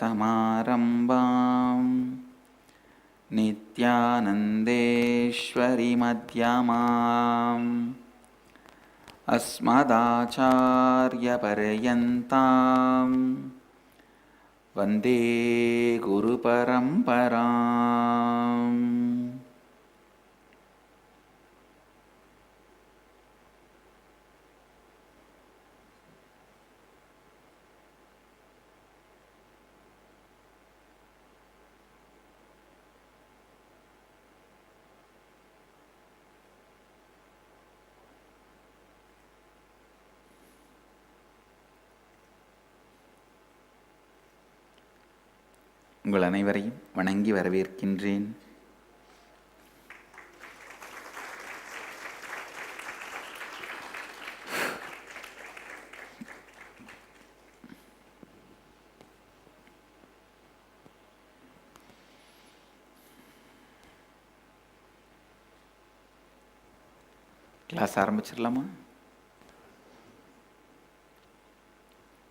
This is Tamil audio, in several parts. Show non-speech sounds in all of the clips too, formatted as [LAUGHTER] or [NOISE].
नित्यानन्देश्वरसमारम्भाम् नित्यानन्देश्वरिमध्यमाम्। अस्मदाचार्यपर्यन्तां वन्दे गुरुपरम्पराम् உங்கள் அனைவரையும் வணங்கி வரவேற்கின்றேன். கிளாஸ் ஆரம்பிச்சிடலாமா?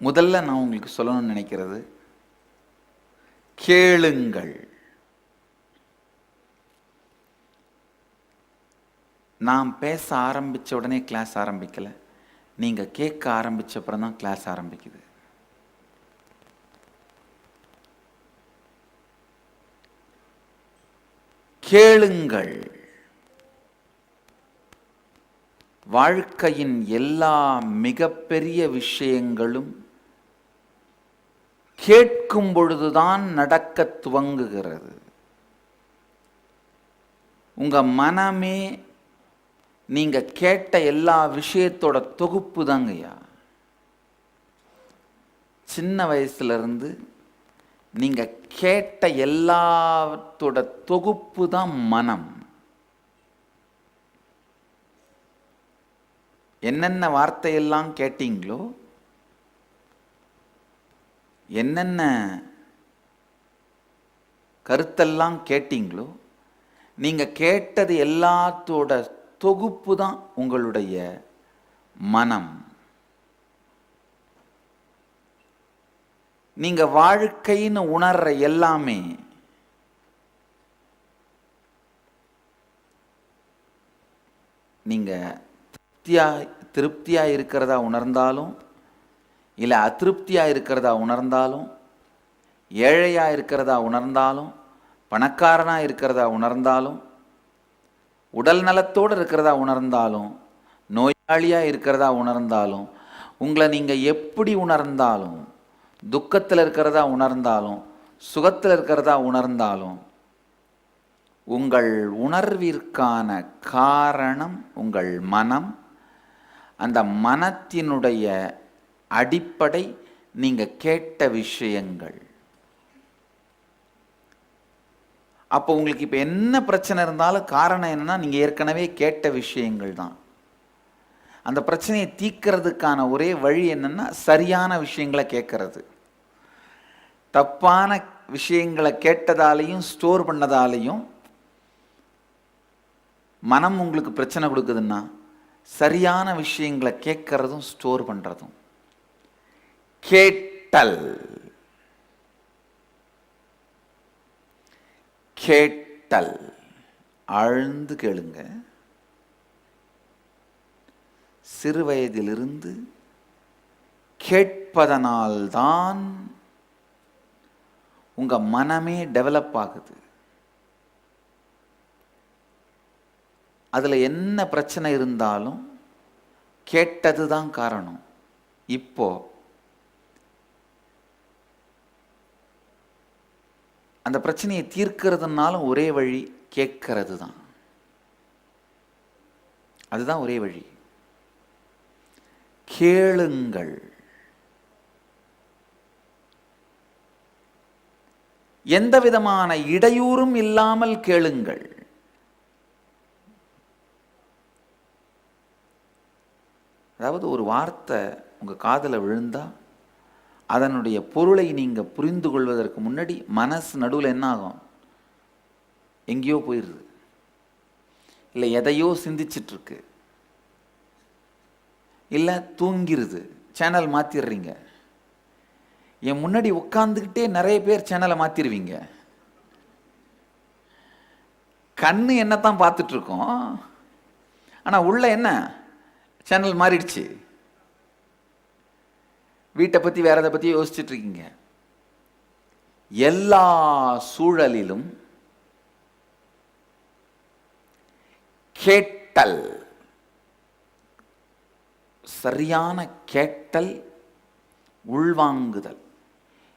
முதல்ல நான் உங்களுக்கு சொல்லணும்னு நினைக்கிறது கேளுங்கள். நான் பேச ஆரம்பிச்ச உடனே கிளாஸ் ஆரம்பிக்கல. நீங்க கேட்க ஆரம்பிச்ச அப்புறம் தான் கிளாஸ் ஆரம்பிக்குது. கேளுங்கள். வாழ்க்கையின் எல்லா மிகப்பெரிய விஷயங்களும் கேட்கும் பொழுதுதான் நடக்க துவங்குகிறது. உங்கள் மனமே நீங்கள் கேட்ட எல்லா விஷயத்தோட தொகுப்பு தாங்கய்யா சின்ன வயசுலேருந்து நீங்கள் கேட்ட எல்லாத்தோட தொகுப்பு தான் மனம். என்னென்ன வார்த்தையெல்லாம் கேட்டீங்களோ என்னென்ன கருத்தெல்லாம் கேட்டீங்களோ நீங்கள் கேட்டது எல்லாத்தோட தொகுப்பு தான் உங்களுடைய மனம். நீங்கள் வாழ்க்கைன்னு உணர்ற எல்லாமே நீங்க திருப்தியா திருப்தியா இருக்கிறதா உணர்ந்தாலும் இல்லை அதிருப்தியாக இருக்கிறதா உணர்ந்தாலும் ஏழையாக இருக்கிறதா உணர்ந்தாலும் பணக்காரனாக இருக்கிறதா உணர்ந்தாலும் உடல் நலத்தோடு இருக்கிறதா உணர்ந்தாலும் நோயாளியாக இருக்கிறதா உணர்ந்தாலும் உங்களை நீங்கள் எப்படி உணர்ந்தாலும் துக்கத்தில் இருக்கிறதா உணர்ந்தாலும் சுகத்தில் இருக்கிறதா உணர்ந்தாலும் உங்கள் உணர்விற்கான காரணம் உங்கள் மனம். அந்த மனத்தினுடைய அடிப்படை நீங்கள் கேட்ட விஷயங்கள். அப்போ உங்களுக்கு இப்போ என்ன பிரச்சனை இருந்தாலும் காரணம் என்னன்னா நீங்கள் ஏற்கனவே கேட்ட விஷயங்கள் தான். அந்த பிரச்சனையை தீக்கிறதுக்கான ஒரே வழி என்னன்னா சரியான விஷயங்களை கேட்கறது தப்பான விஷயங்களை கேட்டதாலையும் ஸ்டோர் பண்ணதாலையும் மனம் உங்களுக்கு பிரச்சனை கொடுக்குதுன்னா சரியான விஷயங்களை கேட்கறதும் ஸ்டோர் பண்ணுறதும் கேட்டல். கேட்டல். ஆழ்ந்து கேளுங்க. சிறு வயதிலிருந்து கேட்பதனால்தான் உங்க மனமே டெவலப் ஆகுது. அதில் என்ன பிரச்சனை இருந்தாலும் கேட்டது தான் காரணம். இப்போது அந்த பிரச்சனையை தீர்க்கிறதுனாலும் ஒரே வழி கேட்கறது தான் அதுதான் ஒரே வழி. கேளுங்கள். எந்த விதமான இடையூறும் இல்லாமல் கேளுங்கள். அதாவது ஒரு வார்த்தை உங்க காதல விழுந்தா அதனுடைய பொருளை நீங்கள் புரிந்து கொள்வதற்கு முன்னாடி மனசு நடுவில் என்ன ஆகும் எங்கேயோ போயிடுது இல்லை எதையோ சிந்திச்சிட்ருக்கு. இல்லை தூங்கிடுது சேனல் மாற்றிடுறீங்க என் முன்னாடி உட்காந்துக்கிட்டே நிறைய பேர் சேனலை மாற்றிடுவீங்க கண்ணு என்னத்தான் பார்த்துட்ருக்கோம். ஆனால் உள்ள என்ன? சேனல் மாறிடுச்சு. வீட்டை பற்றி வேற எதை பற்றி யோசிச்சுட்டு இருக்கீங்க எல்லா சூழலிலும் கேட்டல் சரியான கேட்டல் உள்வாங்குதல்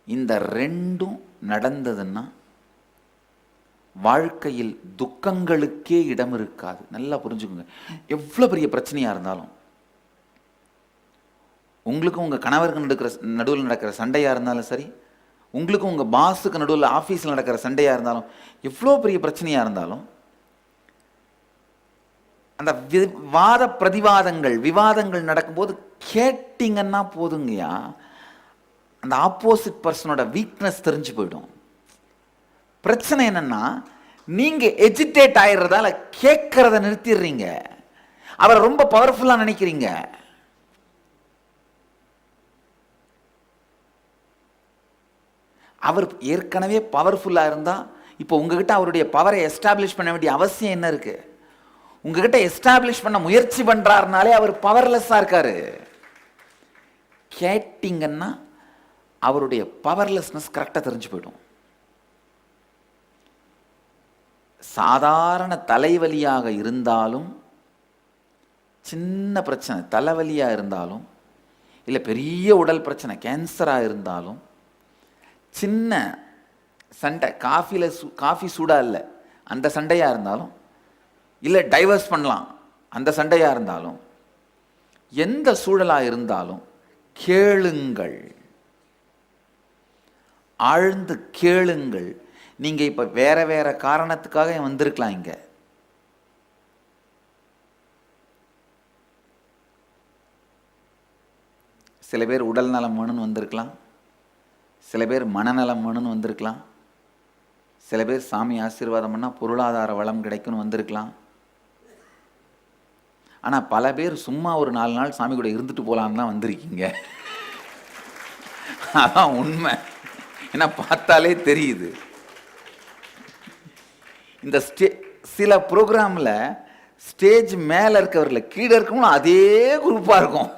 இந்த ரெண்டும் நடந்ததுன்னா வாழ்க்கையில் துக்கங்களுக்கே இடம் இருக்காது நல்லா புரிஞ்சுக்கோங்க. எவ்வளோ பெரிய பிரச்சனையாக இருந்தாலும் உங்களுக்கும் உங்கள் கணவருக்கு நடக்கிற நடுவில் நடக்கிற சண்டையாக இருந்தாலும் சரி உங்களுக்கும் உங்கள் பாஸுக்கு நடுவில் ஆஃபீஸில் நடக்கிற சண்டையாக இருந்தாலும் எவ்வளோ பெரிய பிரச்சனையாக இருந்தாலும் அந்த வி- வாத பிரதிவாதங்கள் விவாதங்கள் நடக்கும்போது கேட்டிங்கன்னா போதுங்கய்யா. அந்த ஆப்போசிட் பர்சனோட வீக்னஸ் தெரிஞ்சு போயிடும். பிரச்சனை என்னன்னா நீங்கள் எஜிடேட் ஆயிடுறதால கேட்கறத நிறுத்திடுறீங்க. அவரை ரொம்ப பவர்ஃபுல்லாக நினைக்கிறீங்க. அவர் ஏற்கனவே பவர்ஃபுல்லாக இருந்தால் இப்போ உங்ககிட்ட அவருடைய பவரை எஸ்டாப்ளிஷ் பண்ண வேண்டிய அவசியம் என்ன இருக்கு? உங்ககிட்ட எஸ்டாப்ளிஷ் பண்ண முயற்சி பண்ணுறாருனாலே அவர் பவர்லெஸ்ஸாக இருக்காரு. கேட்டிங்கன்னா அவருடைய பவர்லெஸ்னஸ் கரெக்டாக தெரிஞ்சு போயிடும். சாதாரண தலைவலியாக இருந்தாலும் சின்ன பிரச்சனை தலைவலியாக இருந்தாலும் இல்லை பெரிய உடல் பிரச்சனை கேன்சராக இருந்தாலும் சின்ன சண்டை. காஃபியில் சூ காஃபி சூடாக இல்லை. அந்த சண்டையாக இருந்தாலும் இல்லை டைவர்ஸ் பண்ணலாம். அந்த சண்டையாக இருந்தாலும் எந்த சூழலாக இருந்தாலும் கேளுங்கள். ஆழ்ந்து கேளுங்கள். நீங்க இப்ப வேற வேற காரணத்துக்காக வந்திருக்கலாம் இங்க. சில பேர் உடல் நலம் வேணும்னு வந்திருக்கலாம். சில பேர் மனநலம் வேணும்னு வந்திருக்கலாம். சில பேர் சாமி ஆசீர்வாதம் பொருளாதார வளம் கிடைக்கும்னு வந்திருக்கலாம். ஆனால் பல பேர் சும்மா ஒரு நாலு நாள் சாமி கூட இருந்துட்டு போகலான்னு தான் வந்திருக்கீங்க. [LAUGHS] அதான் உண்மை. ஏன்னா பார்த்தாலே தெரியுது. இந்த ஸ்டே சில ப்ரோக்ராமில் ஸ்டேஜ் மேலே இருக்கவர்களை கீழே இருக்கவங்களும் அதே குரூப்பாக இருக்கும்.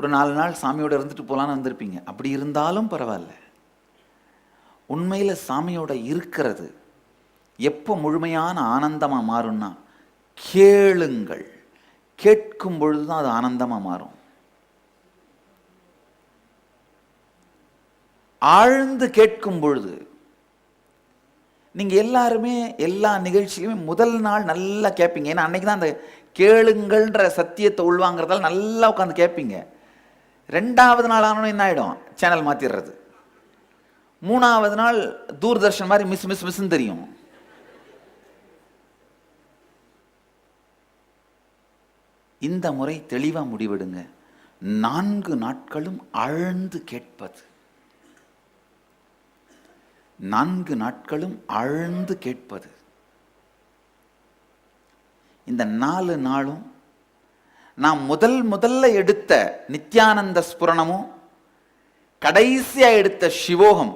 ஒரு நாலு நாள் சாமியோட இருந்துட்டு போகலான்னு வந்திருப்பீங்க. அப்படி இருந்தாலும் பரவாயில்ல. உண்மையில் சாமியோட இருக்கிறது எப்போ முழுமையான ஆனந்தமாக மாறும்னா கேளுங்கள். கேட்கும் பொழுது தான் அது ஆனந்தமாக மாறும். ஆழ்ந்து கேட்கும் பொழுது நீங்கள் எல்லாருமே எல்லா நிகழ்ச்சியுமே முதல் நாள் நல்லா கேட்பீங்க ஏன்னா அன்னைக்கு தான் அந்த கேளுங்கள்ன்ற சத்தியத்தை உள்வாங்கிறதால நல்லா உட்காந்து கேட்பீங்க ரெண்டாவது நாள் ஆனோன்னு என்ன ஆகிடும் சேனல் மாற்றிடுறது மூணாவது நாள் தூர்தர்ஷன் மாதிரி மிஸ் மிஸ் மிஸ்ன்னு தெரியும். இந்த முறை தெளிவாக முடிவெடுங்க. நான்கு நாட்களும் ஆழ்ந்து கேட்பது. நான்கு நாட்களும் ஆழ்ந்து கேட்பது. இந்த நாலு நாளும் நான் முதல் முதல்ல எடுத்த நித்யானந்த ஸ்புரணமும் கடைசியா எடுத்த சிவோகம்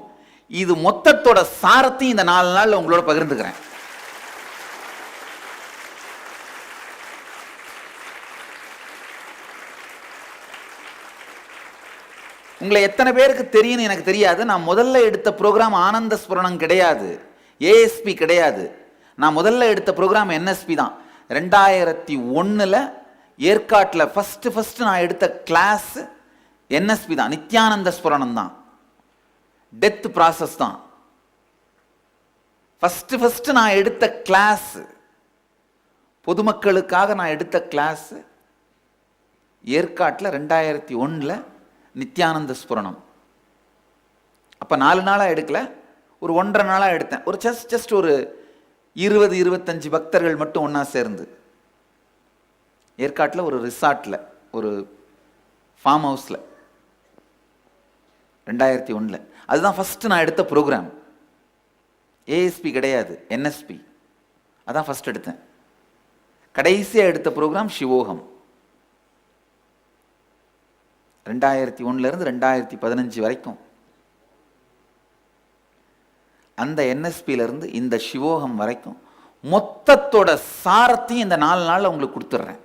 இது மொத்தத்தோட சாரத்தையும் இந்த நாலு நாள் உங்களோட பகிர்ந்துக்கிறேன். உங்களை எத்தனை பேருக்கு தெரியும்னு எனக்கு தெரியாது. நான் முதல்ல எடுத்த ப்ரோக்ராம் ஆனந்த ஸ்புரணம் கிடையாது. ஏஎஸ்பி கிடையாது. நான் முதல்ல எடுத்த ப்ரோக்ராம் என்எஸ்பி தான். ரெண்டாயிரத்தி ஒன்றில் ஏற்காட்டில் ஃபஸ்ட்டு ஃபஸ்ட்டு நான் எடுத்த கிளாஸ் என்எஸ்பி தான். நித்யானந்த ஸ்புரணம் தான். டெத் ப்ராசஸ் தான். ஃபஸ்ட்டு ஃபஸ்ட்டு நான் எடுத்த கிளாஸ் பொதுமக்களுக்காக நான் எடுத்த கிளாஸ் ஏற்காட்டில் ரெண்டாயிரத்தி ஒன்றில் நித்யானந்த ஸ்புரணம். அப்போ நாலு நாளாக எடுக்கல. ஒரு ஒன்றரை நாளாக எடுத்தேன். ஒரு ஜஸ்ட் ஜஸ்ட் ஒரு இருபது இருபத்தஞ்சு பக்தர்கள் மட்டும் ஒன்றா சேர்ந்து. ஏற்காட்டில் ஒரு ரிசார்ட்டில் ஒரு ஃபார்ம் ஹவுஸில் ரெண்டாயிரத்தி ஒன்றில் அதுதான் ஃபஸ்ட்டு நான் எடுத்த ப்ரோக்ராம் ஏஎஸ்பி கிடையாது என்எஸ்பி அதான் ஃபர்ஸ்ட் எடுத்தேன். கடைசியாக எடுத்த ப்ரோக்ராம் சிவோகம். ரெண்டாயிரத்தி ஒன்றுலேருந்து ரெண்டாயிரத்தி பதினஞ்சு வரைக்கும். அந்த என்எஸ்பியிலேருந்து இந்த சிவோகம் வரைக்கும் மொத்தத்தோட சாரத்தையும் இந்த நாலு நாளில் உங்களுக்கு கொடுத்துட்றேன்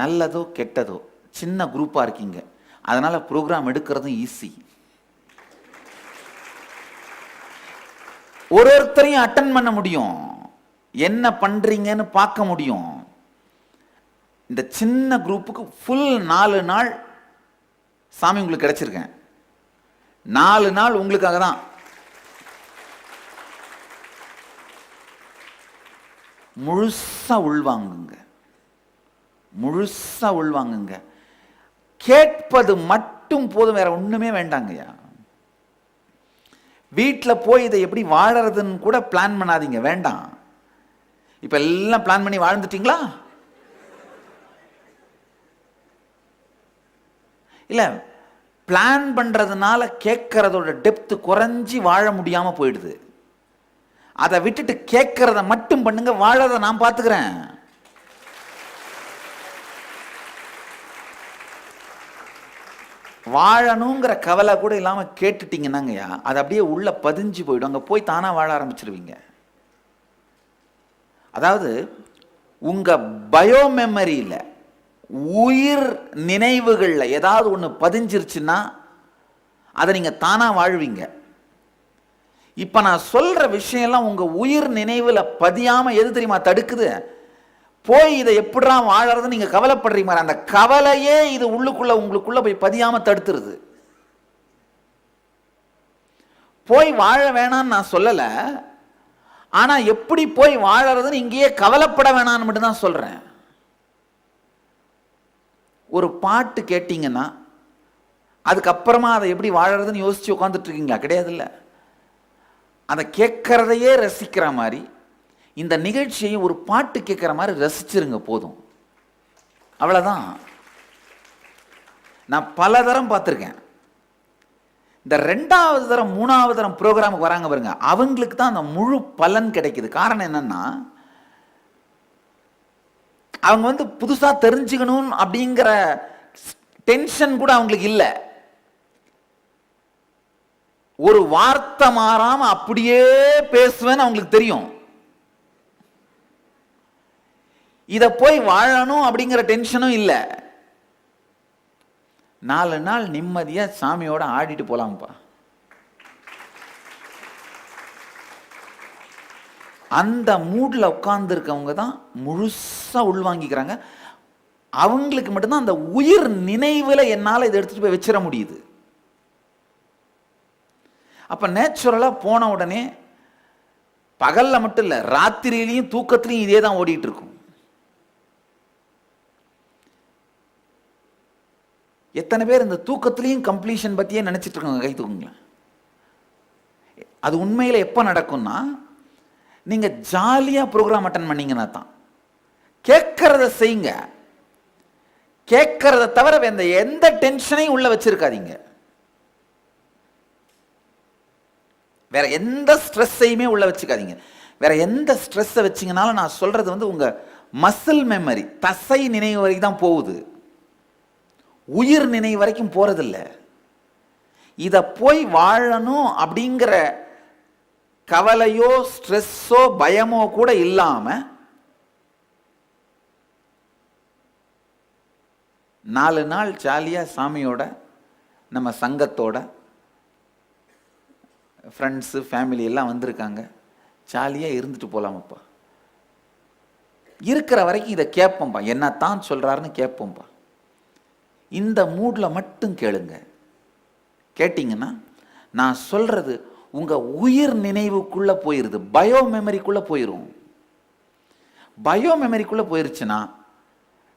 நல்லதோ கெட்டதோ சின்ன குரூப்பாக இருக்கீங்க. அதனால் ப்ரோக்ராம் எடுக்கிறதும் ஈஸி ஒரு ஒருத்தரையும் அட்டன் பண்ண முடியும். என்ன பண்ணுறீங்கன்னு பார்க்க முடியும். இந்த சின்ன குரூப்புக்கு ஃபுல் நாலு நாள் சாமி உங்களுக்கு கிடச்சிருக்கேன். நாலு நாள் உங்களுக்காக தான். முழுசாக உள்வாங்குங்க. முழுசா உள்வாங்குங்க. கேட்பது மட்டும் போதும் வேற ஒன்றுமே வேண்டாங்கய்யா. வீட்டில் போய் இதை எப்படி வாழறதுன்னு கூட பிளான் பண்ணாதீங்க வேண்டாம். இப்போ எல்லாம் பிளான் பண்ணி வாழ்ந்துட்டீங்களா? இல்லை பிளான் பண்ணுறதுனால கேட்கறதோட டெப்த் குறைஞ்சி வாழ முடியாமல் போயிடுது. அதை விட்டுட்டு கேட்கறத மட்டும் பண்ணுங்க வாழறதை நான் பார்த்துக்கிறேன் வாழணுங்கிற கவலை கூட இல்லாமல் கேட்டுட்டீங்கன்னாங்கய்யா. அது அப்படியே உள்ள பதிஞ்சு போயிடும். அங்கே போய் தானாக வாழ ஆரம்பிச்சிருவீங்க. அதாவது உங்கள் பயோ மெமரியில் உயிர் நினைவுகளில் ஏதாவது ஒன்று பதிஞ்சிருச்சுன்னா அதை நீங்கள் தானாக வாழ்வீங்க. இப்போ நான் சொல்கிற விஷயம்லாம் உங்கள் உயிர் நினைவில் பதியாமல் எது தெரியுமா தடுக்குது? போய் இதை எப்படிடா வாழறதுன்னு நீங்கள் கவலைப்படுறீங்க அந்த கவலையே இது உள்ளுக்குள்ளே உங்களுக்குள்ளே போய் பதியாமல் தடுத்துருது. போய் வாழ வேணாம்னு நான் சொல்லலை. ஆனால் எப்படி போய் வாழறதுன்னு இங்கேயே கவலைப்பட வேணாம்னு மட்டும் தான் சொல்கிறேன் ஒரு பாட்டு கேட்டிங்கன்னா அதுக்கப்புறமா அதை எப்படி வாழறதுன்னு யோசிச்சு உட்காந்துட்டு இருக்கீங்களா? கிடையாதுல்ல. அதை கேட்கறதையே ரசிக்கிற மாதிரி இந்த நிகழ்ச்சியை ஒரு பாட்டு கேட்குற மாதிரி ரசிச்சிருங்க போதும். அவ்வளோதான் நான் பல தரம் பார்த்துருக்கேன். இந்த ரெண்டாவது தரம் மூணாவது தரம் ப்ரோக்ராமுக்கு வராங்க பாருங்க. அவங்களுக்கு தான் அந்த முழு பலன் கிடைக்குது. காரணம் என்னன்னா அவங்க வந்து புதுசாக தெரிஞ்சுக்கணும் அப்படிங்கிற டென்ஷன் கூட அவங்களுக்கு இல்லை. ஒரு வார்த்தை மாறாமல் அப்படியே பேசுவேன்னு அவங்களுக்கு தெரியும். இதை போய் வாழணும் அப்படிங்கிற டென்ஷனும் இல்லை. நாலு நாள் நிம்மதியாக சாமியோட ஆடிட்டு போலாம்ப்பா. அந்த மூடில் உட்காந்துருக்கவங்க தான் முழுசாக உள்வாங்கிக்கிறாங்க அவங்களுக்கு மட்டும்தான் அந்த உயிர் நினைவில் என்னால் இதை எடுத்துட்டு போய் வச்சிட முடியுது. அப்போ நேச்சுரலாக போன உடனே பகலில் மட்டும் இல்லை ராத்திரியிலையும் தூக்கத்துலையும் இதே தான் ஓடிட்டு இருக்கும். எத்தனை பேர் இந்த தூக்கத்துலேயும் கம்ப்ளீஷன் பற்றியே நினச்சிட்டு இருக்காங்க கை தூக்குங்களேன். அது உண்மையில் எப்போ நடக்கும்னா நீங்கள் ஜாலியாக ப்ரோக்ராம் அட்டன் பண்ணீங்கன்னா தான். கேட்கறத செய்யுங்க. கேட்கறத தவிர வேற எந்த டென்ஷனையும் உள்ள வச்சிருக்காதீங்க. வேற எந்த ஸ்ட்ரெஸ்ஸையுமே உள்ள வச்சுக்காதீங்க. வேற எந்த ஸ்ட்ரெஸ்ஸை வச்சிங்கனாலும் நான் சொல்றது வந்து உங்க மசில் மெமரி தசை நினைவு வரைக்கும் தான் போகுது. உயிர் நினைவு வரைக்கும் போகிறதில்ல இதை போய் வாழணும் அப்படிங்கிற கவலையோ ஸ்ட்ரெஸ்ஸோ பயமோ கூட இல்லாமல் நாலு நாள் ஜாலியாக சாமியோட நம்ம சங்கத்தோட ஃப்ரெண்ட்ஸு ஃபேமிலி எல்லாம் வந்திருக்காங்க. ஜாலியாக இருந்துட்டு போகலாமப்பா இருக்கிற வரைக்கும் இதை கேட்போம்ப்பா என்ன தான் சொல்கிறாருன்னு கேட்போம்ப்பா இந்த மூடில் மட்டும் கேளுங்க. கேட்டிங்கன்னா நான் சொல்கிறது உங்கள் உயிர் நினைவுக்குள்ளே போயிடுது பயோ மெமரிக்குள்ளே போயிடும் பயோ மெமரிக்குள்ளே போயிருச்சுன்னா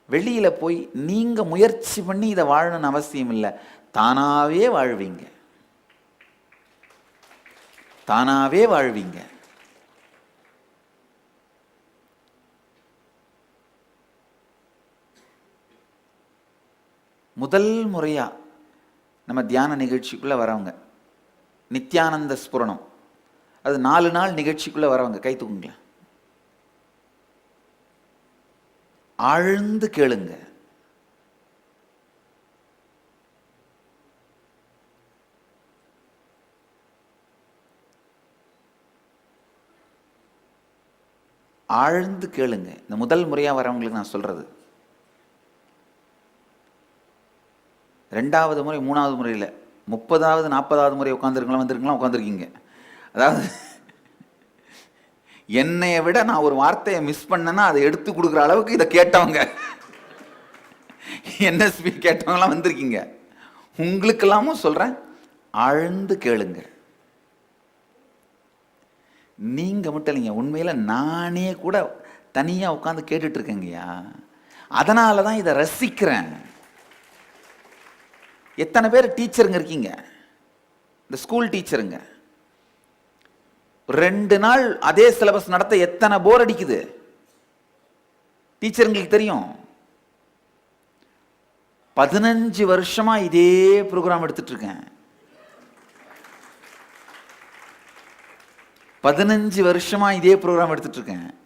வெளியில் போய் நீங்கள் முயற்சி பண்ணி இதை வாழணும்னு அவசியம் இல்லை. தானாகவே வாழ்வீங்க. தானாகவே வாழ்வீங்க. முதல் முறையாக நம்ம தியான நிகழ்ச்சிக்குள்ளே வரவங்க. நித்யானந்த ஸ்புரணம். அது நாலு நாள் நிகழ்ச்சிக்குள்ளே வரவங்க. கை தூக்குங்களேன். ஆழ்ந்து கேளுங்க. ஆழ்ந்து கேளுங்க. இந்த முதல் முறையாக வரவங்களுக்கு நான் சொல்கிறது ரெண்டாவது முறை மூணாவது முறையில். முப்பதாவது நாற்பதாவது முறை உட்காந்துருக்கலாம் வந்திருக்கலாம் உட்காந்துருக்கீங்க அதாவது என்னைய விட நான் ஒரு வார்த்தையை மிஸ் பண்ணேன்னா அதை எடுத்து கொடுக்குற அளவுக்கு இதை கேட்டவங்க. என்எஸ்பி கேட்டவங்களாம் வந்திருக்கீங்க. உங்களுக்கெல்லாமும் சொல்கிறேன் ஆழ்ந்து கேளுங்க நீங்கள் மட்டும் இல்லைங்க உண்மையில் நானே கூட தனியாக உட்காந்து கேட்டுட்ருக்கேங்கய்யா அதனால தான் இதை ரசிக்கிறேன். எத்தனை பேர் டீச்சருங்க இருக்கீங்க? இந்த ஸ்கூல் டீச்சருங்க. ரெண்டு நாள் அதே சிலபஸ் நடத்த எத்தனை போர் அடிக்குது? டீச்சருங்களுக்கு தெரியும். பதினஞ்சு வருஷமா இதே ப்ரோக்ராம் எடுத்துட்டு இருக்கேன் பதினஞ்சு வருஷமா இதே ப்ரோக்ராம் எடுத்துட்டு இருக்கேன்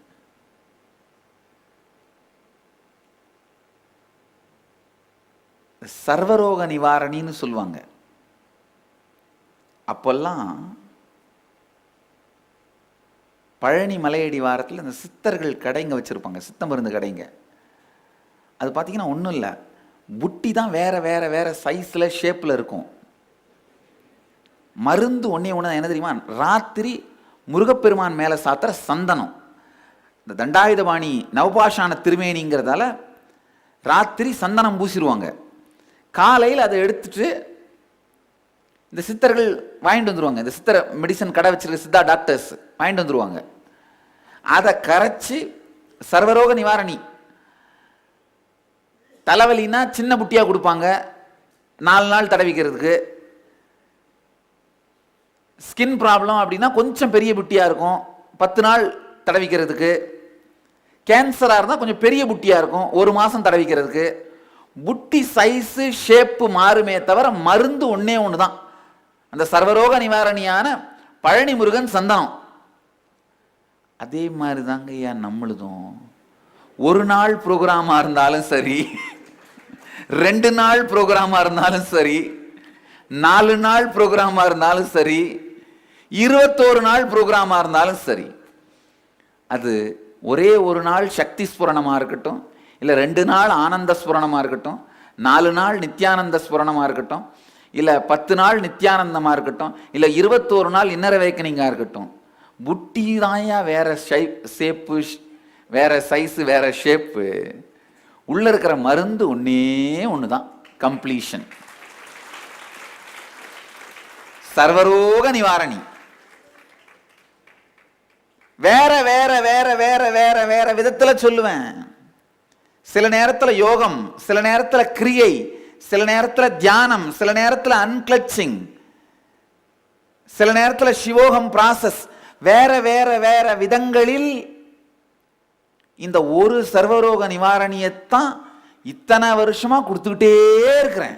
சர்வரோக நிவாரணின்னு சொல்லுவாங்க. அப்போல்லாம் பழனி மலையடி வாரத்தில் இந்த சித்தர்கள் கடைங்க வச்சுருப்பாங்க சித்த மருந்து கடைங்க. அது பார்த்தீங்கன்னா ஒன்றும் இல்லை. புட்டி தான் வேறு வேறு வேறு சைஸில் ஷேப்பில் இருக்கும். மருந்து ஒன்றே ஒன்று என்ன தெரியுமா? ராத்திரி முருகப்பெருமான் மேலே சாத்துற சந்தனம். இந்த தண்டாயுதபாணி நவபாஷான திருமேனிங்கிறதால ராத்திரி சந்தனம் பூசிடுவாங்க காலையில் அதை எடுத்துட்டு இந்த சித்தர்கள் வாங்கிட்டு வந்துருவாங்க. இந்த சித்தர் மெடிசன் கடை வச்சிருக்க சித்தா டாக்டர்ஸ் வாங்கிட்டு வந்துருவாங்க. அதை கரைச்சி சர்வரோக நிவாரணி. தலைவலின்னா சின்ன புட்டியாக கொடுப்பாங்க. நாலு நாள் தடவிக்கிறதுக்கு ஸ்கின் ப்ராப்ளம் அப்படின்னா கொஞ்சம் பெரிய புட்டியாக இருக்கும். பத்து நாள் தடவிக்கிறதுக்கு கேன்சராக இருந்தால் கொஞ்சம் பெரிய புட்டியாக இருக்கும். ஒரு மாதம் தடவிக்கிறதுக்கு புட்டி சைஸு ஷேப்பு மாறுமே தவிர மருந்து ஒன்றே ஒன்று தான் அந்த சர்வரோக நிவாரணியான பழனி முருகன் சந்தனம். அதே மாதிரி தாங்க ஐயா நம்மளுதும். ஒரு நாள் ப்ரோக்ராமாக இருந்தாலும் சரி ரெண்டு நாள் ப்ரோக்ராமாக இருந்தாலும் சரி நாலு நாள் ப்ரோக்ராமாக இருந்தாலும் சரி இருபத்தோரு நாள் ப்ரோக்ராமாக இருந்தாலும் சரி அது ஒரே ஒரு நாள் சக்தி ஸ்புரணமாக இருக்கட்டும் இல்லை ரெண்டு நாள் ஆனந்த ஸ்புரணமாக இருக்கட்டும் நாலு நாள் நித்யானந்த ஸ்புரணமாக இருக்கட்டும் இல்லை பத்து நாள் நித்யானந்தமாக இருக்கட்டும் இல்லை இருபத்தோரு நாள் இன்னர வேக்கனிங்காக இருக்கட்டும். புட்டி தாயா வேற ஷேப்பு வேற சைஸு வேற ஷேப்பு. உள்ளே இருக்கிற மருந்து ஒன்னே ஒன்று தான் கம்ப்ளீஷன். சர்வரோக நிவாரணி. வேற வேற வேற வேற வேற வேற விதத்தில் சொல்லுவேன். சில நேரத்துல யோகம் சில நேரத்துல கிரியை சில நேரத்துல தியானம் சில நேரத்துல அன்கிளச்சிங் சில நேரத்துல சிவோகம் ப்ராசஸ் வேற வேற வேற விதங்களில் இந்த ஒரு சர்வரோக நிவாரணியத்தான் இத்தனை வருஷமா கொடுத்துக்கிட்டே இருக்கிறேன்.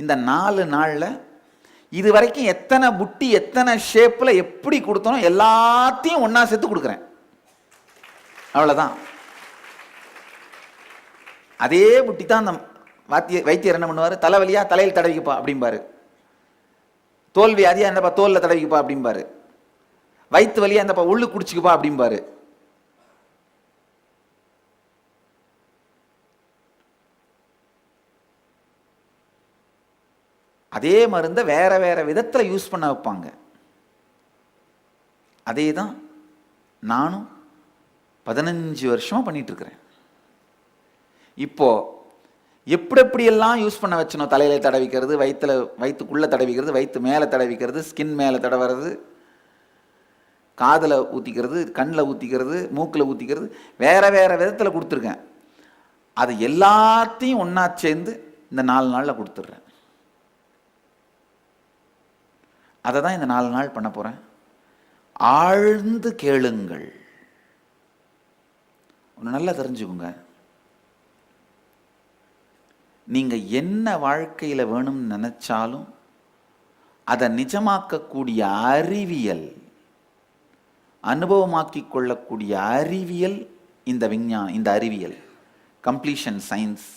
இந்த நாலு நாள்ல இது வரைக்கும் எத்தனை புட்டி எத்தனை ஷேப்பில் எப்படி கொடுத்தனோ எல்லாத்தையும் ஒன்றா சேர்த்து கொடுக்குறேன். அவ்வளோதான் அதே புட்டி தான் அந்த வாத்திய வைத்தியர் என்ன பண்ணுவார்? தலைவலியாக தலையில் தடவிக்கப்பா அப்படிம்பாரு. தோல் வியாதியா என்னப்பா தோலில் தடவிக்கப்பா அப்படிம்பாரு. வயிற்று வலியா என்னப்பா உள்ளு குடிச்சிக்கப்பா அப்படிம்பாரு. அதே மருந்தை வேற வேற விதத்தில் யூஸ் பண்ண வைப்பாங்க. அதே தான் நானும் பதினஞ்சு வருஷமாக பண்ணிட்டு இருக்கிறேன் இப்போ எப்படி எப்படியெல்லாம் யூஸ் பண்ண வச்சனோ தலையில தடவிக்கிறது வயிற்றுல வயிற்றுக்குள்ளே தடவிக்கிறது வயிற்று மேலே தடவிக்கிறது ஸ்கின் மேலே தடவுறது காதில் ஊற்றிக்கிறது கண்ணில் ஊற்றிக்கிறது மூக்கில் ஊற்றிக்கிறது வேற வேற விதத்தில் கொடுத்துருக்கேன். அது எல்லாத்தையும் ஒன்றா சேர்ந்து இந்த நாலு நாளில் கொடுத்துட்றேன். அதை தான் இந்த நாலு நாள் பண்ண போகிறேன் ஆழ்ந்து கேளுங்கள். ஒன்று நல்லா தெரிஞ்சுக்கோங்க. நீங்கள் என்ன வாழ்க்கையில் வேணும்னு நினச்சாலும் அதை நிஜமாக்கக்கூடிய அறிவியல் அனுபவமாக்கி கொள்ளக்கூடிய அறிவியல் இந்த விஞ்ஞானம் இந்த அறிவியல். Completion science